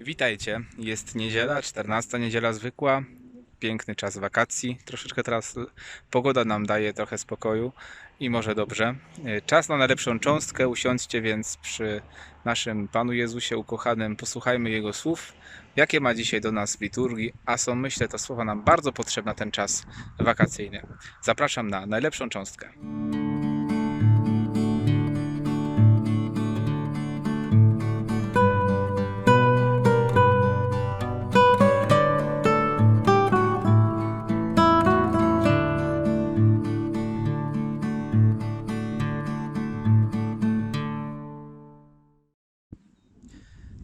Witajcie. Jest niedziela, 14 niedziela zwykła. Piękny czas wakacji. Troszeczkę teraz pogoda nam daje trochę spokoju i może dobrze. E, Czas na najlepszą cząstkę. Usiądźcie więc przy naszym Panu Jezusie ukochanym. Posłuchajmy Jego słów, jakie ma dzisiaj do nas w liturgii, a są, myślę, to słowa nam bardzo potrzebne na ten czas wakacyjny. Zapraszam na najlepszą cząstkę.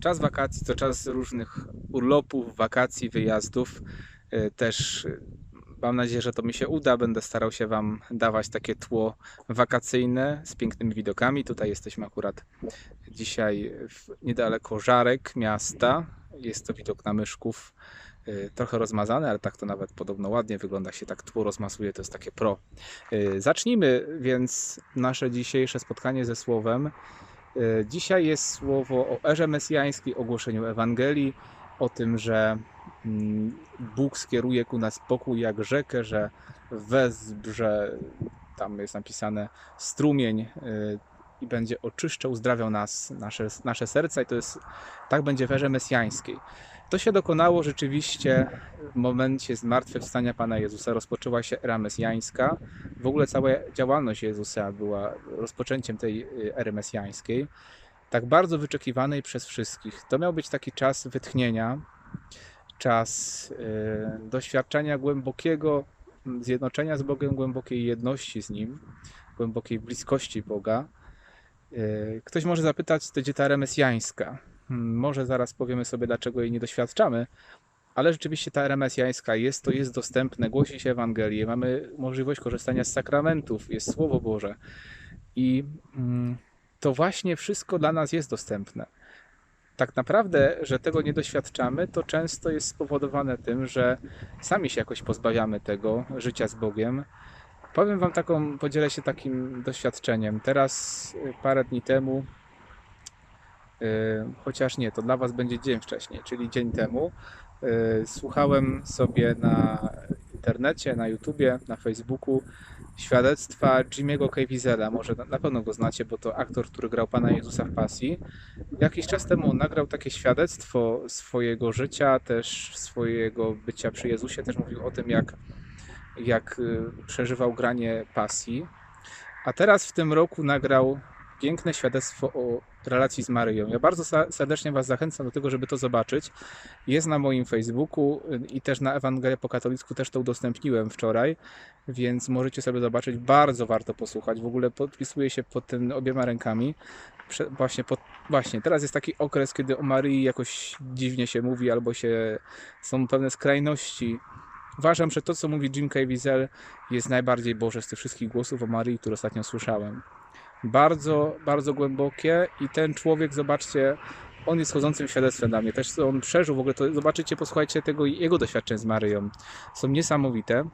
Czas wakacji to czas różnych urlopów, wakacji, wyjazdów. E, Też e, mam nadzieję, że to mi się uda. Będę starał się Wam dawać takie tło wakacyjne z pięknymi widokami. Tutaj jesteśmy akurat dzisiaj niedaleko Żarek miasta. Jest to widok na Myszków. E, Trochę rozmazany, ale tak to nawet podobno ładnie wygląda się tak tło rozmasuje, to jest takie pro. Zacznijmy więc nasze dzisiejsze spotkanie ze słowem. E, Dzisiaj jest słowo o erze mesjańskiej, ogłoszeniu Ewangelii, o tym, że mm, Bóg skieruje ku nas pokój jak rzekę, że wezbrze, tam jest napisane strumień y, i będzie oczyszczał, uzdrawiał nas, nasze, nasze serca i to jest, tak będzie w erze mesjańskiej. To się dokonało rzeczywiście w momencie zmartwychwstania Pana Jezusa. Rozpoczęła się era mesjańska. W ogóle cała działalność Jezusa była rozpoczęciem tej y, ery mesjańskiej tak bardzo wyczekiwanej przez wszystkich. To miał być taki czas wytchnienia, czas y, doświadczenia głębokiego zjednoczenia z Bogiem, głębokiej jedności z Nim, głębokiej bliskości Boga. Y, ktoś może zapytać, to gdzie ta era mesjańska? Hmm, Może zaraz powiemy sobie, dlaczego jej nie doświadczamy, ale rzeczywiście ta era mesjańska jest, to jest dostępne, głosi się Ewangelię, mamy możliwość korzystania z sakramentów, jest Słowo Boże i mm, to właśnie wszystko dla nas jest dostępne. Tak naprawdę, że tego nie doświadczamy, to często jest spowodowane tym, że sami się jakoś pozbawiamy tego życia z Bogiem. Powiem Wam taką, podzielę się takim doświadczeniem. Teraz, y, parę dni temu, y, chociaż nie, to dla Was będzie dzień wcześniej, czyli dzień temu, y, słuchałem sobie na internecie, na YouTubie, na Facebooku świadectwa Jimmy'ego Caviezel'a. Może na, na pewno go znacie, bo to aktor, który grał Pana Jezusa w Pasji. Jakiś czas temu nagrał takie świadectwo swojego życia, też swojego bycia przy Jezusie. Też mówił o tym, jak, jak y, przeżywał granie Pasji. A teraz w tym roku nagrał piękne świadectwo o relacji z Maryją. Ja bardzo serdecznie Was zachęcam do tego, żeby to zobaczyć. Jest na moim Facebooku y, i też na Ewangelię po katolicku też to udostępniłem wczoraj, więc możecie sobie zobaczyć. Bardzo warto posłuchać. W ogóle podpisuję się pod tym obiema rękami. Właśnie, pod, właśnie teraz jest taki okres, kiedy o Maryi jakoś dziwnie się mówi, albo się są pewne skrajności. Uważam, że to, co mówi Jim Caviezel, jest najbardziej Boże z tych wszystkich głosów o Maryi, które ostatnio słyszałem. Bardzo, bardzo głębokie i ten człowiek, zobaczcie, on jest chodzącym świadectwem dla mnie. Też co on przeżył, w ogóle to zobaczycie, posłuchajcie tego jego doświadczeń z Maryją. Są niesamowite.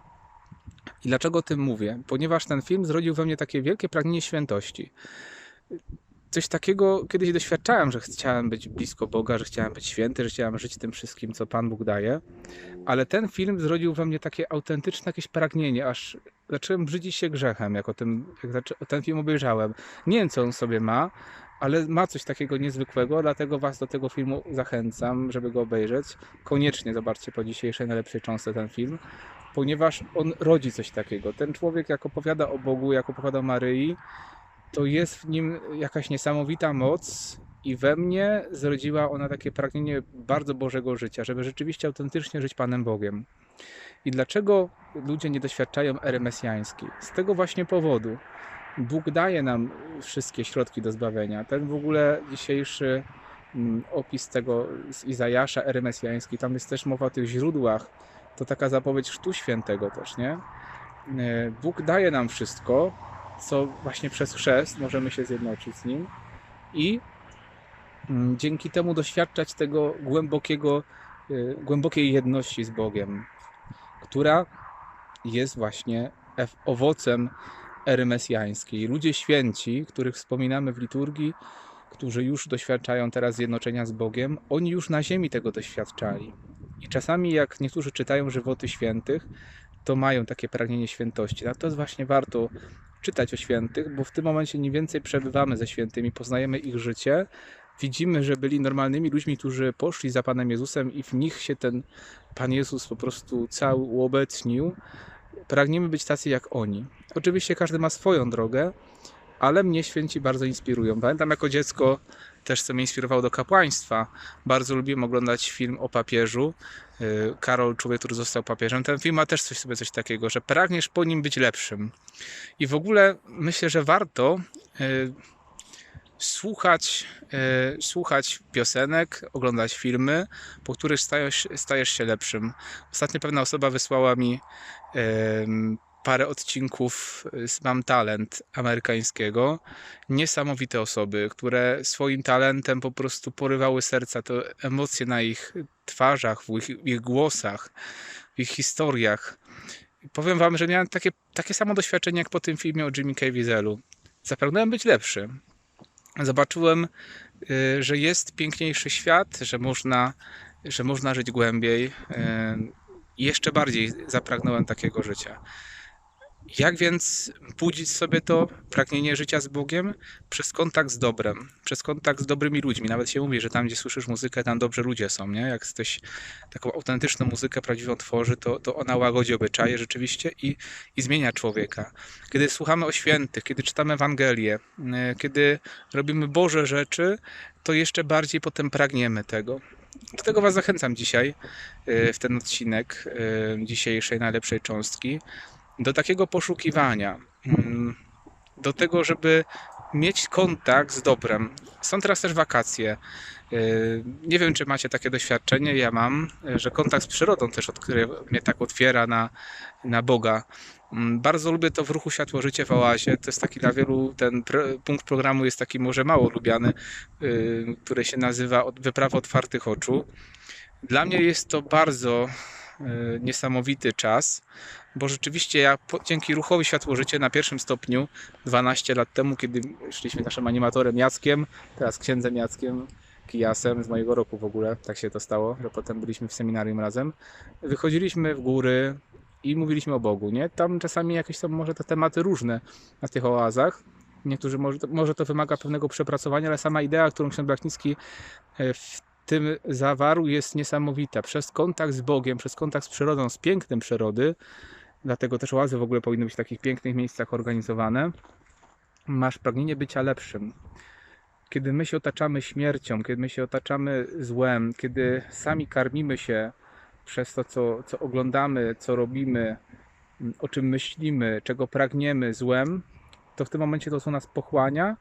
I dlaczego o tym mówię? Ponieważ ten film zrodził we mnie takie wielkie pragnienie świętości. Coś takiego kiedyś doświadczałem, że chciałem być blisko Boga, że chciałem być święty, że chciałem żyć tym wszystkim, co Pan Bóg daje. Ale ten film zrodził we mnie takie autentyczne jakieś pragnienie, aż zacząłem brzydzić się grzechem, jak o tym, jak ten film obejrzałem. Nie wiem, co on sobie ma, ale ma coś takiego niezwykłego, dlatego Was do tego filmu zachęcam, żeby go obejrzeć. Koniecznie zobaczcie po dzisiejszej najlepszej cząstce ten film, ponieważ on rodzi coś takiego. Ten człowiek, jak opowiada o Bogu, jak opowiada o Maryi, to jest w nim jakaś niesamowita moc i we mnie zrodziła ona takie pragnienie bardzo Bożego życia, żeby rzeczywiście autentycznie żyć Panem Bogiem. I dlaczego ludzie nie doświadczają ery mesjańskiej? Z tego właśnie powodu. Bóg daje nam wszystkie środki do zbawienia. Ten w ogóle dzisiejszy mm, opis tego z Izajasza, ery mesjańskiej, tam jest też mowa o tych źródłach. To taka zapowiedź Chrztu Świętego też, nie? E, Bóg daje nam wszystko, co właśnie przez chrzest możemy się zjednoczyć z Nim i mm, dzięki temu doświadczać tego głębokiego, y, głębokiej jedności z Bogiem, która jest właśnie ef- owocem ery mesjańskiej. Ludzie święci, których wspominamy w liturgii, którzy już doświadczają teraz zjednoczenia z Bogiem, oni już na ziemi tego doświadczali. I czasami, jak niektórzy czytają żywoty świętych, to mają takie pragnienie świętości. A to jest właśnie warto czytać o świętych, bo w tym momencie mniej więcej przebywamy ze świętymi, poznajemy ich życie, widzimy, że byli normalnymi ludźmi, którzy poszli za Panem Jezusem i w nich się ten Pan Jezus po prostu cały uobecnił. Pragniemy być tacy jak oni. Oczywiście każdy ma swoją drogę, ale mnie święci bardzo inspirują. Pamiętam jako dziecko też, co mnie inspirowało do kapłaństwa. Bardzo lubiłem oglądać film o papieżu. y, Karol, człowiek, który został papieżem. Ten film ma też coś sobie coś takiego, że pragniesz po nim być lepszym. I w ogóle myślę, że warto y, słuchać, y, słuchać piosenek, oglądać filmy, po których stajesz, stajesz się lepszym. Ostatnio pewna osoba wysłała mi parę odcinków z Mam Talent amerykańskiego. Niesamowite osoby, które swoim talentem po prostu porywały serca. To emocje na ich twarzach, w ich, ich głosach, w ich historiach. I powiem wam, że miałem takie, takie samo doświadczenie jak po tym filmie o Jimmy Caviezellu. Zapragnąłem być lepszy. Zobaczyłem, y, że jest piękniejszy świat, że można, że można żyć głębiej. Y, Jeszcze bardziej zapragnąłem takiego życia. Jak więc budzić sobie to pragnienie życia z Bogiem? Przez kontakt z dobrem, przez kontakt z dobrymi ludźmi. Nawet się mówi, że tam, gdzie słyszysz muzykę, tam dobrzy ludzie są, nie? Jak ktoś taką autentyczną muzykę prawdziwą tworzy, to, to ona łagodzi obyczaje rzeczywiście i, i zmienia człowieka. Kiedy słuchamy o świętych, kiedy czytamy Ewangelię, y, kiedy robimy Boże rzeczy, to jeszcze bardziej potem pragniemy tego. Do tego Was zachęcam dzisiaj y, w ten odcinek y, dzisiejszej najlepszej cząstki do takiego poszukiwania, mm, do tego, żeby mieć kontakt z dobrem. Są teraz też wakacje. Yy, Nie wiem, czy macie takie doświadczenie, ja mam, że kontakt z przyrodą też, mnie tak otwiera na, na Boga. Mm, Bardzo lubię to w ruchu Światło Życie w Oazie. To jest taki dla wielu, ten punkt programu jest taki może mało lubiany, yy, który się nazywa Wyprawa Otwartych Oczu. Dla mnie jest to bardzo niesamowity czas, bo rzeczywiście ja dzięki ruchowi Światło Życie na pierwszym stopniu 12 lat temu, kiedy szliśmy naszym animatorem Jackiem, teraz księdzem Jackiem Kijasem z mojego roku w ogóle, tak się to stało, że potem byliśmy w seminarium razem, wychodziliśmy w góry i mówiliśmy o Bogu, nie? Tam czasami jakieś są może te tematy różne na tych oazach, niektórzy może to, może to wymaga pewnego przepracowania, ale sama idea, którą ksiądz Blachnicki e, w tym zawarł jest niesamowita. Przez kontakt z Bogiem, przez kontakt z przyrodą, z pięknem przyrody, dlatego też oazy w ogóle powinny być w takich pięknych miejscach organizowane, masz pragnienie bycia lepszym. Kiedy my się otaczamy śmiercią, kiedy my się otaczamy złem, kiedy sami karmimy się przez to, co, co oglądamy, co robimy, o czym myślimy, czego pragniemy złem, to w tym momencie to co nas pochłania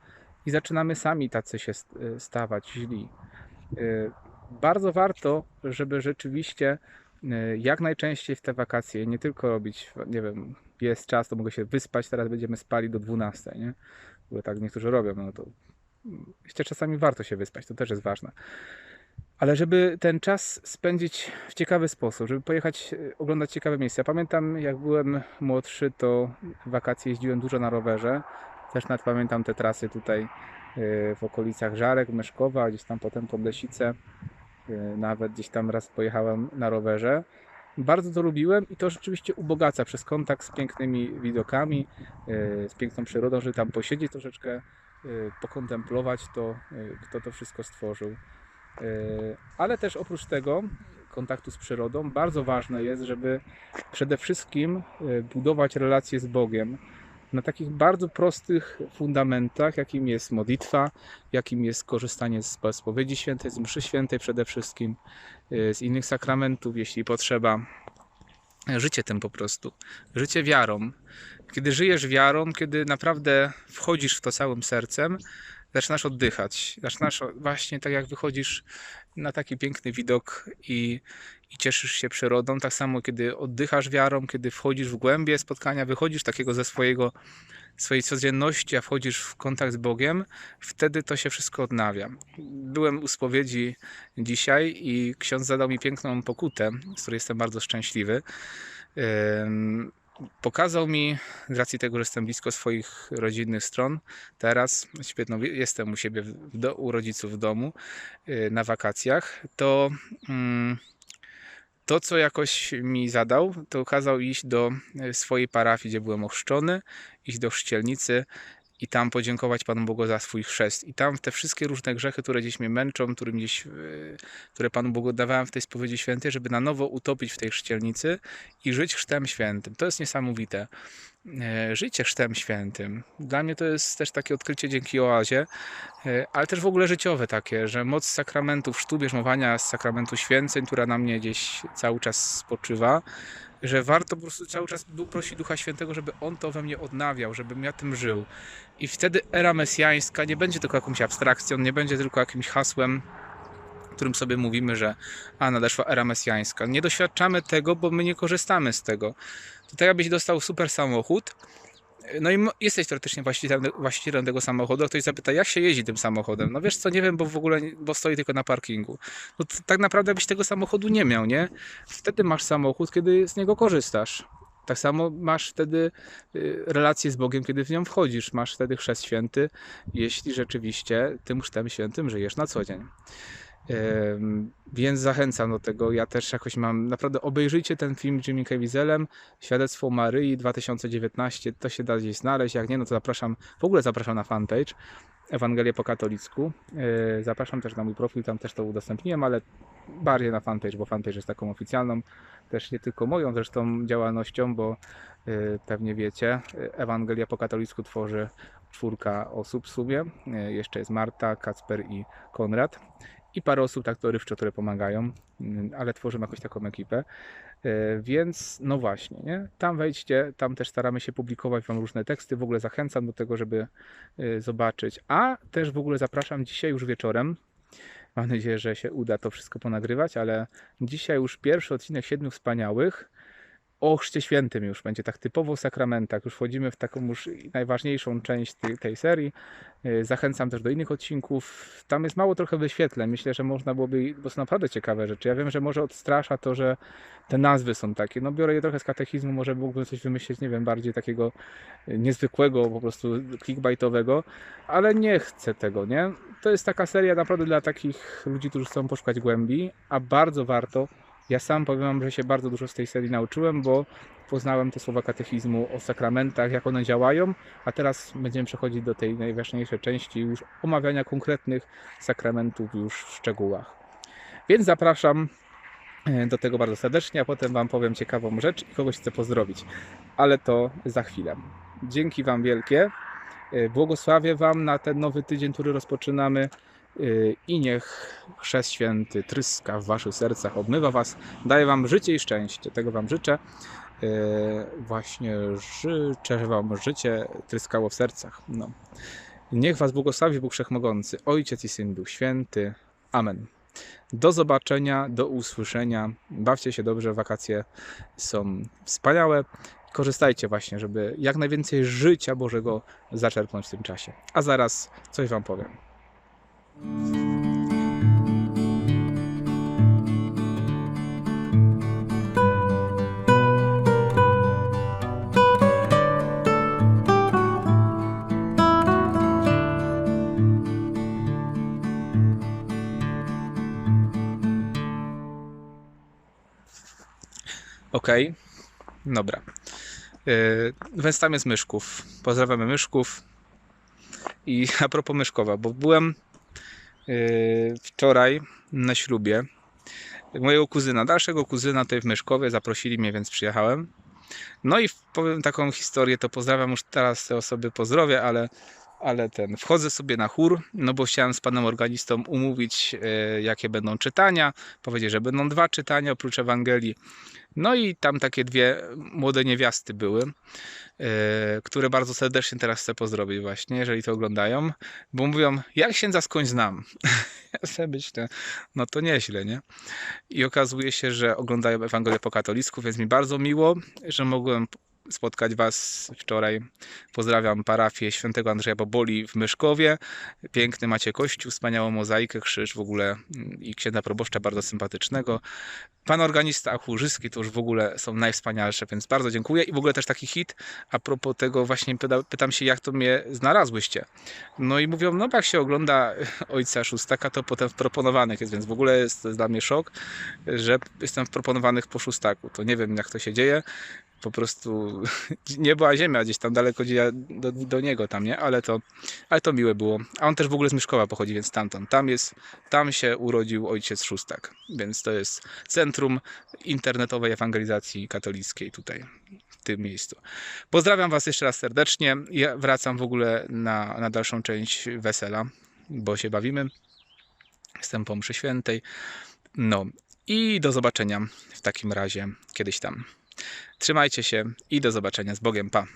i zaczynamy sami tacy się st- stawać źli. Y, Bardzo warto, żeby rzeczywiście y, jak najczęściej w te wakacje nie tylko robić, nie wiem, jest czas, to mogę się wyspać, teraz będziemy spali do 12, nie? Bo tak niektórzy robią, no to jeszcze czasami warto się wyspać, to też jest ważne. Ale żeby ten czas spędzić w ciekawy sposób, żeby pojechać y, oglądać ciekawe miejsca. Pamiętam, jak byłem młodszy, to wakacje jeździłem dużo na rowerze. Też nawet pamiętam te trasy tutaj w okolicach Żarek, Meszkowa, gdzieś tam potem pod Lesicę. Y, Nawet gdzieś tam raz pojechałem na rowerze. Bardzo to lubiłem i to rzeczywiście ubogaca przez kontakt z pięknymi widokami, y, z piękną przyrodą, żeby tam posiedzieć troszeczkę, y, pokontemplować to, y, kto to wszystko stworzył. Y, Ale też oprócz tego kontaktu z przyrodą, bardzo ważne jest, żeby przede wszystkim y, budować relacje z Bogiem na takich bardzo prostych fundamentach, jakim jest modlitwa, jakim jest korzystanie z spowiedzi świętej, z mszy świętej przede wszystkim, y, z innych sakramentów, jeśli potrzeba. Życie tym po prostu. Życie wiarą. Kiedy żyjesz wiarą, kiedy naprawdę wchodzisz w to całym sercem, zaczynasz oddychać. Zaczynasz właśnie tak jak wychodzisz na taki piękny widok i, i cieszysz się przyrodą. Tak samo, kiedy oddychasz wiarą, kiedy wchodzisz w głębie spotkania, wychodzisz takiego ze swojego, swojej codzienności, a wchodzisz w kontakt z Bogiem, wtedy to się wszystko odnawia. Byłem u spowiedzi dzisiaj i ksiądz zadał mi piękną pokutę, z której jestem bardzo szczęśliwy. Pokazał mi, z racji tego, że jestem blisko swoich rodzinnych stron, teraz świetno, jestem u siebie, w, do, u rodziców w domu y, na wakacjach, to mm, to, co jakoś mi zadał, to kazał iść do y, swojej parafii, gdzie byłem ochrzczony, iść do chrzcielnicy i tam podziękować Panu Bogu za swój chrzest. I tam te wszystkie różne grzechy, które gdzieś mnie męczą, którym gdzieś, yy, które Panu Bogu dawałem w tej spowiedzi świętej, żeby na nowo utopić w tej chrzcielnicy i żyć chrztem świętym. To jest niesamowite. Yy, Życie chrztem świętym. Dla mnie to jest też takie odkrycie dzięki oazie, yy, ale też w ogóle życiowe takie, że moc sakramentów, chrztu, bierzmowania sakramentu święceń, która na mnie gdzieś cały czas spoczywa, że warto po prostu cały czas prosić Ducha Świętego, żeby On to we mnie odnawiał, żebym ja tym żył. I wtedy era mesjańska nie będzie tylko jakąś abstrakcją, nie będzie tylko jakimś hasłem, którym sobie mówimy, że a nadeszła era mesjańska. Nie doświadczamy tego, bo my nie korzystamy z tego. To tak dostał super samochód, no i jesteś teoretycznie właścicielem, tego samochodu, a ktoś zapyta, jak się jeździ tym samochodem? No wiesz co, nie wiem, bo w ogóle, bo stoi tylko na parkingu. No tak naprawdę byś tego samochodu nie miał, nie? Wtedy masz samochód, kiedy z niego korzystasz. Tak samo masz wtedy y, relację z Bogiem, kiedy w nią wchodzisz. Masz wtedy chrzest święty, jeśli rzeczywiście tym chrztem świętym żyjesz na co dzień. Więc zachęcam do tego. Ja też jakoś mam. Naprawdę obejrzyjcie ten film Jimmy Caviezelem, Świadectwo Maryi 2019. To się da gdzieś znaleźć. Jak nie, no to zapraszam. W ogóle zapraszam na fanpage Ewangelię po katolicku. Yy, Zapraszam też na mój profil, tam też to udostępniłem, ale bardziej na fanpage, bo fanpage jest taką oficjalną, też nie tylko moją zresztą działalnością, bo yy, pewnie wiecie, Ewangelia po katolicku tworzy czwórka osób w sumie. Yy, Jeszcze jest Marta, Kacper i Konrad. I parę osób tak dorywczo, które pomagają, yy, ale tworzymy jakąś taką ekipę. Yy, Więc no właśnie, nie? tam wejdźcie, tam też staramy się publikować Wam różne teksty. W ogóle zachęcam do tego, żeby yy, zobaczyć. A też w ogóle zapraszam dzisiaj już wieczorem. Mam nadzieję, że się uda to wszystko ponagrywać, ale dzisiaj już pierwszy odcinek Siedmiu Wspaniałych o Chrzcie Świętym już będzie tak typowo o sakramentach. Już wchodzimy w taką już najważniejszą część tej, tej serii. Yy, Zachęcam też do innych odcinków. Tam jest mało trochę wyświetleń. Myślę, że można byłoby, bo są naprawdę ciekawe rzeczy. Ja wiem, że może odstrasza to, że te nazwy są takie. No biorę je trochę z katechizmu, może mógłbym coś wymyślić, nie wiem, bardziej takiego yy, niezwykłego, po prostu clickbaitowego, ale nie chcę tego, nie? To jest taka seria naprawdę dla takich ludzi, którzy chcą poszukać głębi, a bardzo warto. Ja sam powiem wam, że się bardzo dużo z tej serii nauczyłem, bo poznałem te słowa katechizmu o sakramentach, jak one działają, a teraz będziemy przechodzić do tej najważniejszej części już omawiania konkretnych sakramentów już w szczegółach. Więc zapraszam e, do tego bardzo serdecznie, a potem Wam powiem ciekawą rzecz i kogoś chcę pozdrowić. Ale to za chwilę. Dzięki Wam wielkie. E, Błogosławię Wam na ten nowy tydzień, który rozpoczynamy. E, I niech Chrzest Święty tryska w Waszych sercach, obmywa Was, daje Wam życie i szczęście. Tego Wam życzę. E, Właśnie życzę Wam życie tryskało w sercach. No. Niech Was błogosławi Bóg Wszechmogący, Ojciec i Syn, Duch Święty. Amen. Do zobaczenia, do usłyszenia. Bawcie się dobrze, wakacje są wspaniałe. Korzystajcie właśnie, żeby jak najwięcej życia Bożego zaczerpnąć w tym czasie. A zaraz coś Wam powiem. Okej, dobra. Yy, Więc tam jest Myszków. Pozdrawiamy Myszków. I a propos Myszkowa, bo byłem wczoraj na ślubie mojego kuzyna, dalszego kuzyna tutaj w Myszkowie. Zaprosili mnie, więc przyjechałem. No i powiem taką historię, to pozdrawiam już teraz te osoby, pozdrowię, ale, ale ten, wchodzę sobie na chór, no bo chciałem z panem organistą umówić, e, jakie będą czytania. Powiedzieć, że będą dwa czytania oprócz Ewangelii. No i tam takie dwie młode niewiasty były, e, które bardzo serdecznie teraz chcę pozdrowić właśnie, jeżeli to oglądają, bo mówią, jak księdza skądś znam. ja sobie myślę, no to nieźle, nie? I okazuje się, że oglądają Ewangelię po katolicku, więc mi bardzo miło, że mogłem spotkać Was wczoraj. Pozdrawiam parafię świętego Andrzeja Boboli w Myszkowie. Piękny macie kościół, wspaniałą mozaikę, krzyż w ogóle mm, i księdza proboszcza bardzo sympatycznego. Pan organista Achurzyski to już w ogóle są najwspanialsze, więc bardzo dziękuję. I w ogóle też taki hit, a propos tego właśnie pyta, pytam się, jak to mnie znalazłyście. No i mówią, no jak się ogląda Ojca Szóstaka, to potem w proponowanych jest, więc w ogóle jest dla mnie szok, że jestem w proponowanych po Szóstaku. To nie wiem, jak to się dzieje. Po prostu nie była ziemia gdzieś tam daleko do, do niego tam, nie? Ale to, ale to miłe było. A on też w ogóle z Myszkowa pochodzi, więc stamtąd. Tam jest, tam się urodził ojciec Szóstak. Więc to jest centrum internetowej ewangelizacji katolickiej tutaj, w tym miejscu. Pozdrawiam Was jeszcze raz serdecznie. Ja wracam w ogóle na, na dalszą część wesela, bo się bawimy. Jestem po mszy świętej. No i do zobaczenia w takim razie kiedyś tam. Trzymajcie się i do zobaczenia z Bogiem. Pa.